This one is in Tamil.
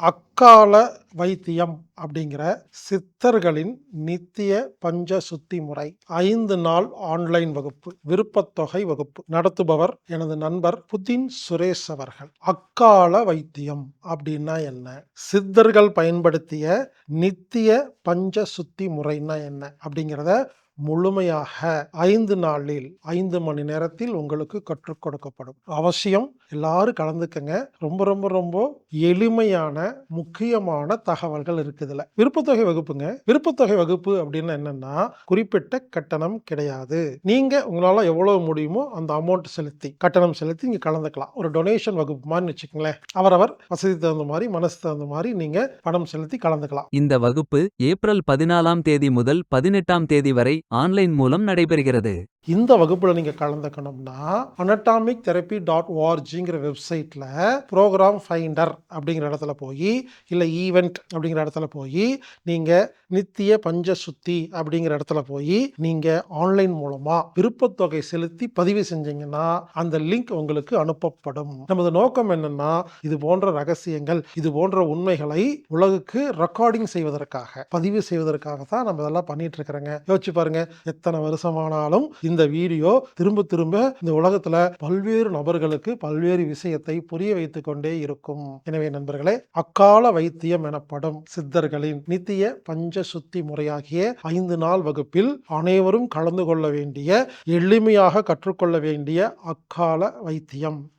அக்கால வைத்தியம் அப்படிங்கிற சித்தர்களின் நித்திய பஞ்ச சுத்தி முறை ஐந்து நாள் ஆன்லைன் வகுப்பு விருப்பத்தொகை வகுப்பு நடத்துபவர் எனது நண்பர் புதின் சுரேஷ் அவர்கள். அக்கால வைத்தியம் அப்படின்னா என்ன? சித்தர்கள் பயன்படுத்திய நித்திய பஞ்ச சுத்தி முறைன்னா என்ன அப்படிங்கிறத முழுமையாக ஐந்து நாளில் ஐந்து மணி நேரத்தில் உங்களுக்கு கற்றுக் கொடுக்கப்படும். அவசியம் எல்லாரும் கலந்துக்கங்க. ரொம்ப ரொம்ப ரொம்ப எளிமையான முக்கியமான தகவல்கள் இருக்குதுல. விருப்பத்தொகை வகுப்புங்க. விருப்பத்தொகை வகுப்பு அப்படின்னு என்னன்னா குறிப்பிட்ட கட்டணம் கிடையாது. நீங்க உங்களால எவ்வளவு முடியுமோ அந்த அமௌண்ட் செலுத்தி கட்டணம் செலுத்தி நீங்க கலந்துக்கலாம். ஒரு டொனேஷன் வகுப்பு மாதிரி வச்சுக்கோங்களேன். அவரவர் வசதி தகுந்த மாதிரி மனசு தகுந்த மாதிரி நீங்க பணம் செலுத்தி கலந்துக்கலாம். இந்த வகுப்பு ஏப்ரல் பதினாலாம் தேதி முதல் பதினெட்டாம் தேதி வரை ஆன்லைன் மூலம் நடைபெறுகிறது. இந்த வகுப்பில் நீங்கள் கலந்துக்கணும்னா அனட்டாமிக் தெரப்பி டாட் ஓஆர்ஜிங்கிற வெப்சைட்டில் ப்ரோக்ராம் ஃபைண்டர் அப்படிங்கிற இடத்துல போய் இல்லை ஈவெண்ட் அப்படிங்கிற இடத்துல போய் நீங்கள் நித்திய பஞ்ச சுத்தி அப்படிங்கிற இடத்துல போய் நீங்கள் ஆன்லைன் மூலமாக விருப்பத்தொகை செலுத்தி பதிவு செஞ்சீங்கன்னா அந்த லிங்க் உங்களுக்கு அனுப்பப்படும். நமது நோக்கம் என்னன்னா இது போன்ற ரகசியங்கள் இது போன்ற உண்மைகளை உலகுக்கு ரெக்கார்டிங் செய்வதற்காக பதிவு செய்வதற்காக தான் நம்ம இதெல்லாம் பண்ணிட்டு இருக்கிறோங்க. யோசிச்சு பாருங்க எத்தனை வருஷமானாலும் இந்த வீடியோ திரும்ப திரும்ப இந்த உலகத்துல பல்வேறு நபர்களுக்கு பல்வேறு விஷயத்தை புரிய வைத்துக் கொண்டே இருக்கும். எனவே நண்பர்களே அக்கால வைத்தியம் எனப்படும் சித்தர்களின் நித்திய பஞ்ச சுத்தி முறையாகிய ஐந்து நாள் வகுப்பில் அனைவரும் கலந்து கொள்ள வேண்டிய எளிமையாக கற்றுக்கொள்ள வேண்டிய அக்கால வைத்தியம்.